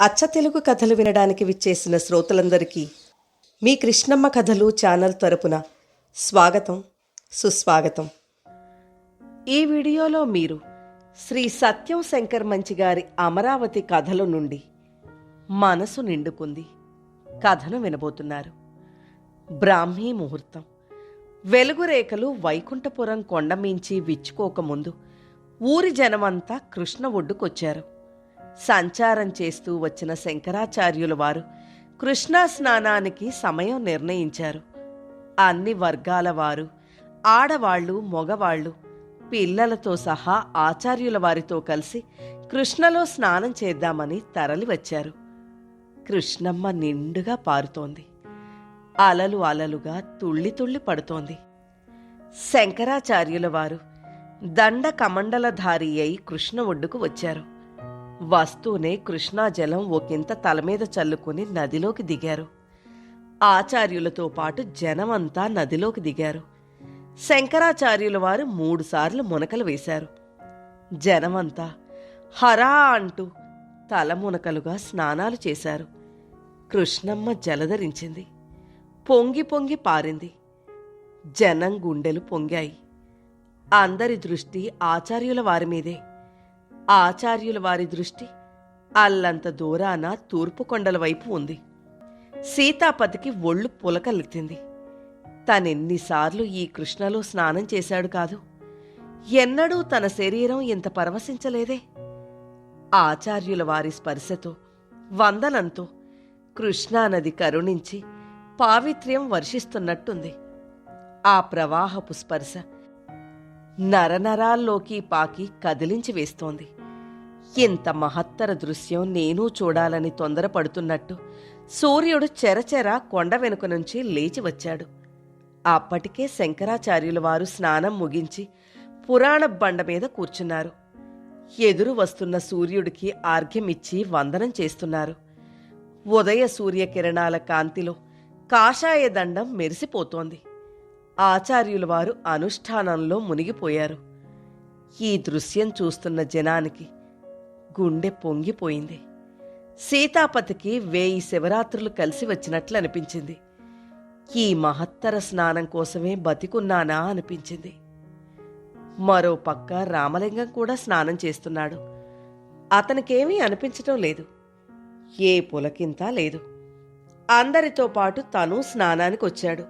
అచ్చ తెలుగు కథలు వినడానికి విచ్చేసిన శ్రోతలందరికీ మీ కృష్ణమ్మ కథలు ఛానల్ తరపున స్వాగతం సుస్వాగతం. ఈ వీడియోలో మీరు శ్రీ సత్యం శంకర్ మంచి గారి అమరావతి కథల నుండి మనసు నిండుకుంది. కథను వినబోతున్నారు. బ్రాహ్మీ ముహూర్తం. వెలుగురేఖలు వైకుంఠపురం కొండమించి విచ్చుకోకముందు ఊరి జనమంతా కృష్ణ ఒడ్డుకొచ్చారు. సంచారం చేస్తూ వచ్చిన శంకరాచార్యుల వారు కృష్ణా స్నానానికి సమయం నిర్ణయించారు. అన్ని వర్గాల వారు ఆడవాళ్ళు మగవాళ్ళు పిల్లలతో సహా ఆచార్యుల వారితో కలిసి కృష్ణలో స్నానం చేద్దామని తరలి వచ్చారు కృష్ణమ్మ నిండుగా పారుతోంది. అలలు అలలుగా తుళ్ళి తుళ్ళి పడుతోంది. శంకరాచార్యుల వారు దండ కమండలధారి అయి కృష్ణ ఒడ్డుకు వచ్చారు. వస్తూనే కృష్ణా జలం ఒకంత తల మీద చల్లుకుని నదిలోకి దిగారు. ఆచార్యులతో పాటు జనమంతా నదిలోకి దిగారు. శంకరాచార్యుల వారు మూడుసార్లు మునకలు వేశారు. జనమంతా హరా అంటూ తల మునకలుగా స్నానాలు చేశారు. కృష్ణమ్మ జలధరించింది. పొంగి పొంగి పారింది. జనం గుండెలు పొంగాయి. అందరి దృష్టి ఆచార్యుల వారి మీదే. ఆచార్యుల వారి దృష్టి అల్లంత దూరాన తూర్పు కొండల వైపు ఉంది. సీతాపతికి ఒళ్ళు పులకలెత్తింది. తనెన్నిసార్లు ఈ కృష్ణలో స్నానం చేశాడు కాదు. ఎన్నడూ తన శరీరం ఇంత పరవశించలేదే. ఆచార్యుల వారి స్పర్శతో వందనంతో కృష్ణానది కరుణించి పావిత్ర్యం వర్షిస్తున్నట్టుంది. ఆ ప్రవాహపు స్పర్శ నరనరాల్లోకి పాకి కదిలించి వేస్తోంది. ఇంత మహత్తర దృశ్యం నేను చూడాలని తొందరపడుతున్నట్టు సూర్యుడు చెరచెర కొండ వెనుక నుంచి లేచి వచ్చాడు. అప్పటికే శంకరాచార్యుల వారు స్నానం ముగించి పురాణ బండ మీద కూర్చున్నారు. ఎదురు వస్తున్న సూర్యుడికి ఆర్ఘ్యమిచ్చి వందనం చేస్తున్నారు. ఉదయ సూర్యకిరణాల కాంతిలో కాషాయ దండం మెరిసిపోతోంది. ఆచార్యుల వారు అనుష్ఠానంలో మునిగిపోయారు. ఈ దృశ్యం చూస్తున్న జనానికి గుండె పొంగిపోయింది. సీతాపతికి వేయి శివరాత్రులు కలిసి వచ్చినట్లు అనిపించింది. ఈ మహత్తర స్నానం కోసమే బతికున్నానా అనిపించింది. మరో పక్క రామలింగం కూడా స్నానం చేస్తున్నాడు. అతనికేమీ అనిపించటం లేదు. ఏ పులకింత లేదు. అందరితో పాటు తను స్నానానికి వచ్చాడు.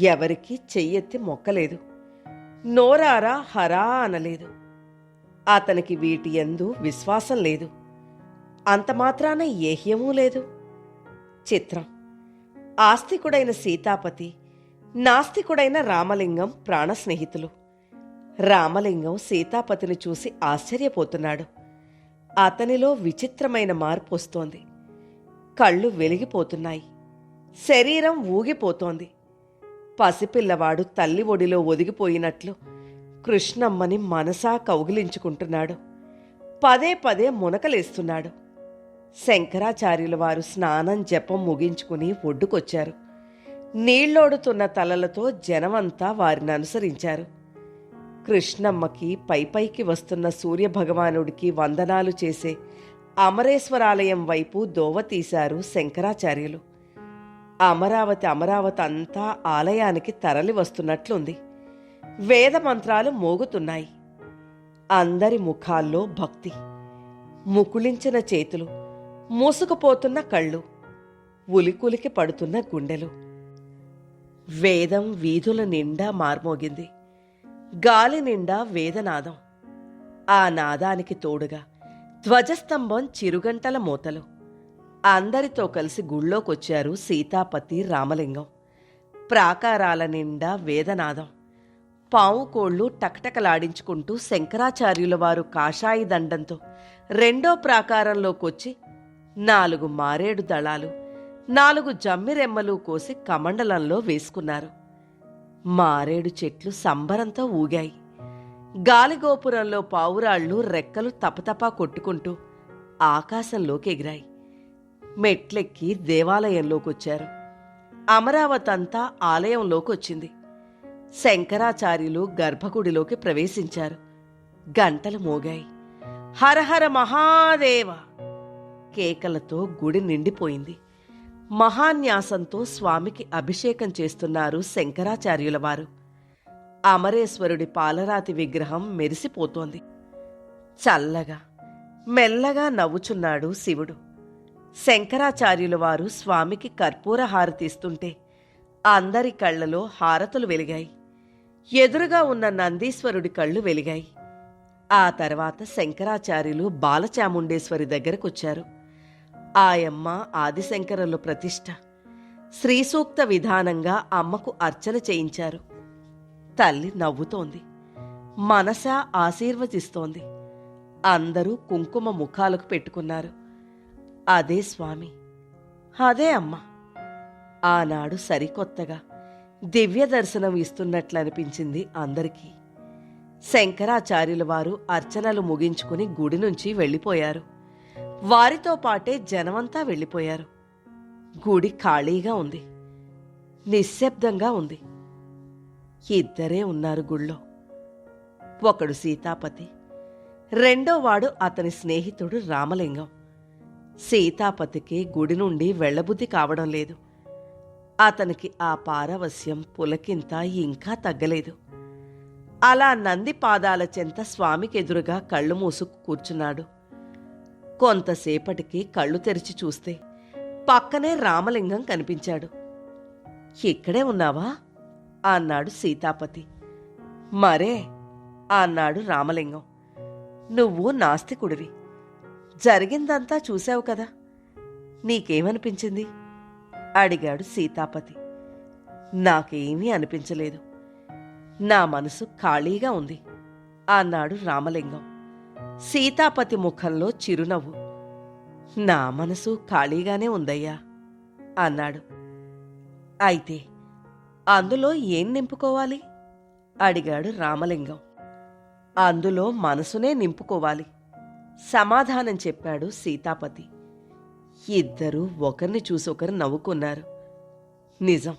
ఎవరికీ చెయ్యెత్తి మొక్కలేదు. నోరారా హరా అనలేదు. అతనికి వీటి ఎందు విశ్వాసం లేదు. అంత మాత్రాన ఏహ్యమూ లేదు. చిత్రం. ఆస్తికుడైన సీతాపతి నాస్తికుడైన రామలింగం ప్రాణ స్నేహితులు. రామలింగం సీతాపతిని చూసి ఆశ్చర్యపోతున్నాడు. అతనిలో విచిత్రమైన మార్పు వస్తోంది. కళ్ళు వెలిగిపోతున్నాయి. శరీరం ఊగిపోతోంది. పసిపిల్లవాడు తల్లి ఒడిలో ఒదిగిపోయినట్లు కృష్ణమ్మని మనసా కౌగిలించుకుంటున్నాడు. పదే పదే మునకలేస్తున్నాడు. శంకరాచార్యుల వారు స్నానం జపం ముగించుకుని ఒడ్డుకొచ్చారు. నీళ్ళోడుతున్న తలలతో జనమంతా వారిని అనుసరించారు. కృష్ణమ్మకి పైపైకి వస్తున్న సూర్యభగవానుడికి వందనాలు చేసే అమరేశ్వరాలయం వైపు దోవ తీశారు శంకరాచార్యులు. అమరావతి అమరావతి అంతా ఆలయానికి తరలి వస్తున్నట్లుంది. వేద మంత్రాలు మోగుతున్నాయి. అందరి ముఖాల్లో భక్తి. ముకుళించిన చేతులు మూసుకుపోతున్న కళ్ళు ఉలికులికి పడుతున్న గుండెలు. వేదం వీధుల నిండా మార్మోగింది. గాలి నిండా వేదనాదం. ఆ నాదానికి తోడుగా ధ్వజస్తంభం చిరుగంటల మూతలు. అందరితో కలిసి గుళ్ళోకొచ్చారు సీతాపతి రామలింగం. ప్రాకారాల నిండా వేదనాదం. పావుకోళ్ళు టకటకలాడించుకుంటూ శంకరాచార్యుల వారు కాషాయి దండంతో రెండో ప్రాకారంలోకొచ్చి నాలుగు మారేడు దళాలు నాలుగు జమ్మిరెమ్మలు కోసి కమండలంలో వేసుకున్నారు. మారేడు చెట్లు సంబరంతో ఊగాయి. గాలిగోపురంలో పావురాళ్ళు రెక్కలు తపతపా కొట్టుకుంటూ ఆకాశంలోకి ఎగిరాయి మెట్లెక్కి దేవాలయంలోకొచ్చారు. అమరావతంతా ఆలయంలోకొచ్చింది. శంకరాచార్యులు గర్భగుడిలోకి ప్రవేశించారు. గంటలు మోగాయి. హరహర మహాదేవ! కేకలతో గుడి నిండిపోయింది. మహాన్యాసంతో స్వామికి అభిషేకం చేస్తున్నారు శంకరాచార్యుల వారు. అమరేశ్వరుడి పాలరాతి విగ్రహం మెరిసిపోతోంది. చల్లగా మెల్లగా నవ్వుచున్నాడు శివుడు. శంకరాచార్యుల వారు స్వామికి కర్పూర హారతిస్తుంటే అందరి కళ్ళలో హారతులు వెలిగాయి. ఎదురుగా ఉన్న నందీశ్వరుడి కళ్ళు వెలిగాయి. ఆ తర్వాత శంకరాచార్యులు బాలచాముండేశ్వరి దగ్గరకొచ్చారు. ఆయమ్మ ఆదిశంకరుల ప్రతిష్ట. శ్రీసూక్త విధానంగా అమ్మకు అర్చన చేయించారు. తల్లి నవ్వుతోంది. మనస ఆశీర్వదిస్తోంది. అందరూ కుంకుమ ముఖాలకు పెట్టుకున్నారు. అదే స్వామి. అదే అమ్మ. ఆనాడు సరికొత్తగా దివ్య దర్శనం ఇస్తున్నట్లనిపించింది అందరికీ. శంకరాచార్యుల వారు అర్చనలు ముగించుకుని గుడి నుంచి వెళ్ళిపోయారు. వారితో పాటే జనమంతా వెళ్ళిపోయారు. గుడి ఖాళీగా ఉంది. నిశ్శబ్దంగా ఉంది. ఇద్దరే ఉన్నారు గుళ్ళో. ఒకడు సీతాపతి రెండోవాడు అతని స్నేహితుడు రామలింగం. సీతాపతికి గుడి నుండి వెళ్ళబుద్ధి కావడం లేదు. అతనికి ఆ పారవస్యం పులకింత ఇంకా తగ్గలేదు. అలా నంది పాదాల చెంత స్వామికెదురుగా కళ్ళు మూసుకు కూర్చున్నాడు. కొంతసేపటికి కళ్ళు తెరిచి చూస్తే పక్కనే రామలింగం కనిపించాడు. ఇక్కడే ఉన్నావా? అన్నాడు సీతాపతి. మరే అన్నాడు రామలింగం. నువ్వు నాస్తికుడివి. జరిగిందంతా చూశావు కదా. నీకేమనిపించింది? అడిగాడు సీతాపతి. నాకేమీ అనిపించలేదు. నా మనసు ఖాళీగా ఉంది అన్నాడు రామలింగం. సీతాపతి ముఖంలో చిరునవ్వు. నా మనసు ఖాళీగానే ఉందయ్యా అన్నాడు. అయితే అందులో ఏం నింపుకోవాలి? అడిగాడు రామలింగం. అందులో మనసునే నింపుకోవాలి సమాధానం చెప్పాడు సీతాపతి. ఇద్దరూ ఒకరిని చూసి ఒకరు నవ్వుకున్నారు. నిజం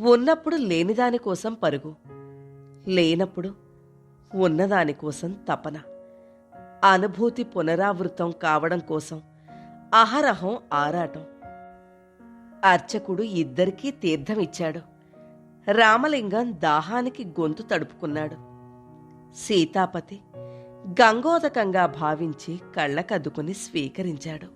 ఉన్నప్పుడు లేనిదానికోసం పరుగు లేనప్పుడు ఉన్నదానికోసం తపన. అనుభూతి పునరావృతం కావడం కోసం అహరహం ఆరాటం. అర్చకుడు ఇద్దరికీ తీర్థం ఇచ్చాడు. రామలింగం దాహానికి గొంతు తడుపుకున్నాడు. సీతాపతి గంగోదకంగా భావించి కళ్ళకద్దుకుని స్వీకరించాడు.